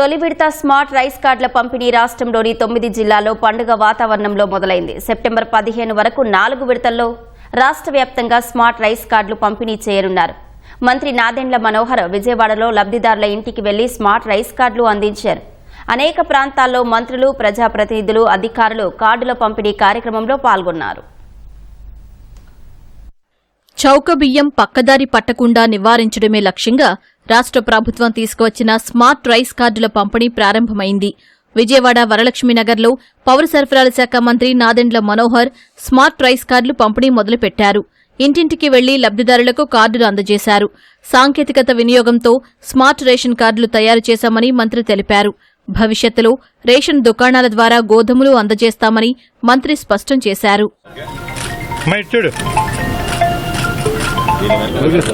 తొలి విడత smart rice కార్డుల పంపిణీ రాష్ట్రంలోని తొమ్మిది జిల్లాల్లో పండుగ వాతావరణంలో మొదలైంది. సెప్టెంబర్ పదిహేను వరకు నాలుగు విడతల్లో రాష్ట్ర వ్యాప్తంగా స్మార్ట్ రైస్ కార్డులు పంపిణీ చేయనున్నారు. మంత్రి నాదెండ్ల మనోహర్ విజయవాడలో లబ్ధిదారుల ఇంటికి వెళ్ళి స్మార్ట్ రైస్ కార్డులు అందించారు. అనేక ప్రాంతాల్లో మంత్రులు ప్రజాప్రతినిధులు అధికారులు కార్డుల పంపిణీ కార్యక్రమంలో పాల్గొన్నారు. చౌక బియ్యం పక్కదారి పట్టకుండా నివారించడమే లక్ష్యంగా రాష్ట్ర ప్రభుత్వం తీసుకువచ్చిన స్మార్ట్ రైస్ కార్డుల పంపిణీ ప్రారంభమైంది. విజయవాడ వరలక్ష్మీనగర్లో పౌర సరఫరాల శాఖ మంత్రి నాదెండ్ల మనోహర్ స్మార్ట్ రైస్ కార్డులు పంపిణీ మొదలుపెట్టారు. ఇంటింటికి వెళ్ళి లబ్ధిదారులకు కార్డులు అందజేశారు. సాంకేతికత వినియోగంతో స్మార్ట్ రేషన్ కార్డులు తయారు చేశామని మంత్రి తెలిపారు. భవిష్యత్తులో రేషన్ దుకాణాల ద్వారా గోధుమలు అందజేస్తామని మంత్రి స్పష్టం చేశారు.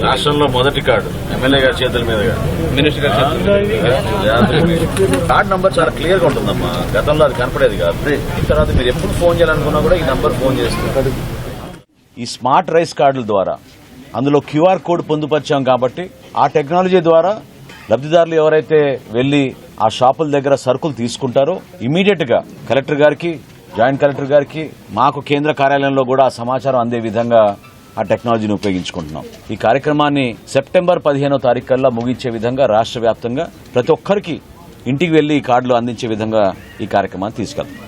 రాష్ట్రంలో మొదటి కార్డు ఎమ్మెల్యే గారి చేతుల మీదుగా. మినిస్టర్ గారి కార్డు నంబర్ చాలా క్లియర్గా ఉంటుందమ్మా. గతంలో అది కనపడేది కాదు. ఈ తర్వాత మీరు ఎప్పుడు ఫోన్ చేయాలనుకున్నా కూడా ఈ నంబర్ ఫోన్ చేస్తారు ఈ స్మార్ట్ రైస్ కార్డుల ద్వారా అందులో క్యూఆర్ కోడ్ పొందుపరిచాం కాబట్టి ఆ టెక్నాలజీ ద్వారా లబ్ధిదారులు ఎవరైతే వెళ్ళి ఆ షాపుల దగ్గర సరుకులు తీసుకుంటారో ఇమీడియట్గా కలెక్టర్ గారికి జాయింట్ కలెక్టర్ గారికి మాకు కేంద్ర కార్యాలయంలో కూడా ఆ సమాచారం అందే విధంగా ఆ టెక్నాలజీని ఉపయోగించుకుంటున్నాం. ఈ కార్యక్రమాన్ని సెప్టెంబర్ పదిహేనో తారీఖు కల్లా ముగించే విధంగా రాష్ట్ర వ్యాప్తంగా ప్రతి ఒక్కరికి ఇంటికి వెళ్ళి ఈ కార్డులు అందించే విధంగా ఈ కార్యక్రమాన్ని తీసుకెళ్తాం.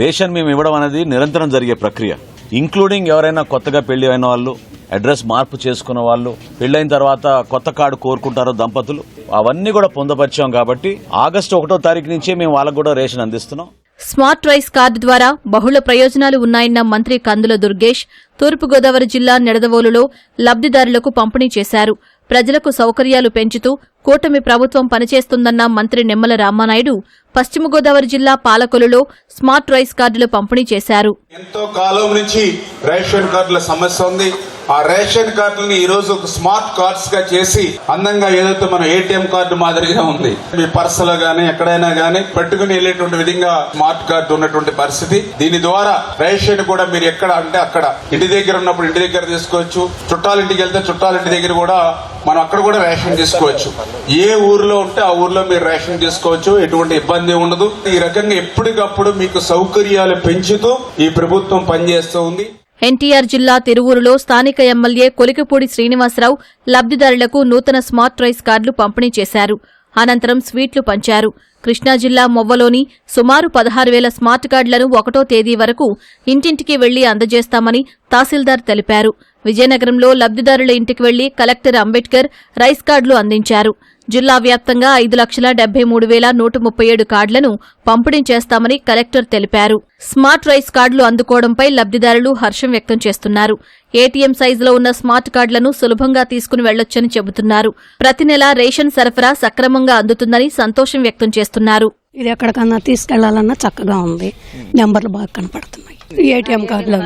రేషన్ మేము ఇవ్వడం అనేది నిరంతరం జరిగే ప్రక్రియ. ఇంక్లూడింగ్ ఎవరైనా కొత్తగా పెళ్ళి అయిన వాళ్ళు అడ్రస్ మార్పు చేసుకున్న వాళ్ళు పెళ్ళైన తర్వాత కొత్త కార్డు కోరుకుంటారో దంపతులు అవన్నీ కూడా పొందపరిచాం కాబట్టి ఆగస్టు ఒకటో తారీఖు నుంచే మేము వాళ్ళకు కూడా రేషన్ అందిస్తున్నాం. స్మార్ట్ రైస్ కార్డు ద్వారా బహుళ ప్రయోజనాలు ఉన్నాయన్న మంత్రి కందుల దుర్గేష్ తూర్పుగోదావరి జిల్లా నిడదవోలులో లబ్ధిదారులకు పంపిణీ చేశారు. ప్రజలకు సౌకర్యాలు పెంచుతూ కూటమి ప్రభుత్వం పనిచేస్తుందన్న మంత్రి నిమ్మల రామానాయుడు పశ్చిమ గోదావరి జిల్లా పాలకొలులో స్మార్ట్ రైస్ కార్డులు పంపిణీ చేశారు. ఎంతో కాలం నుంచి రేషన్ కార్డుల సమస్య ఉంది. ఆ రేషన్ కార్డులని ఈ రోజు ఒక స్మార్ట్ కార్డ్స్గా చేసి అందంగా ఏదైతే మన ఏటీఎం కార్డు మాదిరిగా ఉంది మీ పర్సులో గానీ ఎక్కడైనా గానీ పెట్టుకుని వెళ్ళేటువంటి విధంగా స్మార్ట్ కార్డు ఉన్నటువంటి పరిస్థితి. దీని ద్వారా రేషన్ కూడా మీరు ఎక్కడ అంటే అక్కడ. ఇంటి దగ్గర ఉన్నప్పుడు ఇంటి దగ్గర తీసుకోవచ్చు. చుట్టాలింటికి వెళ్తే చుట్టాలింటి దగ్గర కూడా మనం అక్కడ కూడా రేషన్ తీసుకోవచ్చు. ఏ ఊర్లో ఉంటే ఆ ఊర్లో మీరు రేషన్ తీసుకోవచ్చు. ఎటువంటి ఇబ్బంది ఉండదు. ఈ రకంగా ఎప్పటికప్పుడు మీకు సౌకర్యాలు పెంచుతూ ఈ ప్రభుత్వం పనిచేస్తూ ఉంది. ఎన్టీఆర్ జిల్లా తిరువూరులో స్థానిక ఎమ్మెల్యే కొలికపూడి శ్రీనివాసరావు లబ్ధిదారులకు నూతన స్మార్ట్ రైస్ కార్డులు పంపిణీ చేశారు. అనంతరం స్వీట్లు పంచారు. కృష్ణా జిల్లా మొవ్వలోని సుమారు పదహారు వేల స్మార్ట్ కార్డులను ఒకటో తేదీ వరకు ఇంటింటికి వెళ్ళి అందజేస్తామని తహసీల్దార్ తెలిపారు. విజయనగరంలో లబ్ధిదారుల ఇంటికి వెళ్ళి కలెక్టర్ అంబేద్కర్ రైస్ కార్డులు అందించారు. జిల్లా వ్యాప్తంగా ఐదు లక్షల డెబ్బై మూడు వేల నూట ముప్పై ఏడు కార్డులను పంపిణీ చేస్తామని కలెక్టర్ తెలిపారు. స్మార్ట్ రైస్ కార్డులు అందుకోవడంపై లబ్ధిదారులు హర్షం వ్యక్తం చేస్తున్నారు. ఏటీఎం సైజులో ఉన్న స్మార్ట్ కార్డులను సులభంగా తీసుకుని వెళ్ళొచ్చని చెబుతున్నారు. ప్రతి నెల రేషన్ సరఫరా సక్రమంగా అందుతుందని సంతోషం వ్యక్తం చేస్తున్నారు. ఇది ఎక్కడికన్నా తీసుకెళ్ళాలన్నా చక్కగా ఉంది. నెంబర్లు బాగా కనపడుతున్నాయి. ఏటీఎం కార్డులో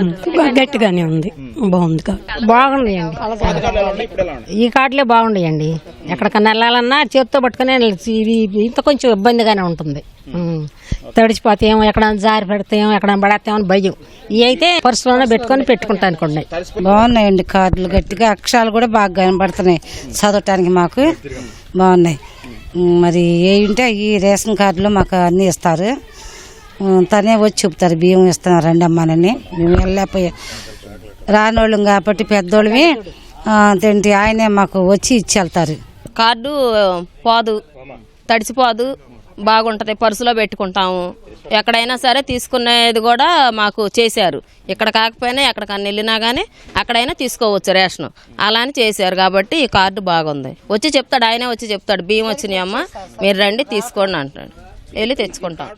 గట్టిగానే ఉంది? బాగుంది కార్డు బాగుండయండి. ఈ కార్డులే బాగుండయండి. ఎక్కడికన్నా వెళ్ళాలన్నా చేత్తో పట్టుకునే. ఇవి ఇంత కొంచెం ఇబ్బందిగానే ఉంటుంది. ఉం. తడిచిపోతేమో ఎక్కడ జారి పెడతామో ఎక్కడ పడతామో అని భయం. ఇవి అయితే పర్సులోనే పెట్టుకొని పెట్టుకుంటా అనుకోండి బాగున్నాయండి కార్డులు గట్టిగా. అక్షరాలు కూడా బాగా కనబడుతున్నాయి చదవటానికి మాకు. బాగున్నాయి. మరి ఏ ఉంటే ఈ రేషన్ కార్డులో మాకు అన్నీ ఇస్తారు. తనే వచ్చి చెప్తారు బియ్యం ఇస్తున్నారు రండి అమ్మానని మేము వెళ్ళలేకపోయా. రానోళ్ళం కాబట్టి పెద్దోళ్ళవి ఆ, ఆయనే మాకు వచ్చి ఇచ్చి వెళ్తారు కార్డు పోదు తడిసిపోదు బాగుంటుంది పర్సులో పెట్టుకుంటాము. ఎక్కడైనా సరే తీసుకునేది కూడా మాకు చేశారు. ఇక్కడ కాకపోయినా ఎక్కడికన్నా వెళ్ళినా కానీ అక్కడైనా తీసుకోవచ్చు రేషన్. అలా అని చేశారు కాబట్టి ఈ కార్డు బాగుంది. వచ్చి చెప్తాడు ఆయనే వచ్చి చెప్తాడు బియ్యం వచ్చినాయమ్మ మీరు రండి తీసుకోండి అంటాడు. వెళ్ళి తెచ్చుకుంటాం.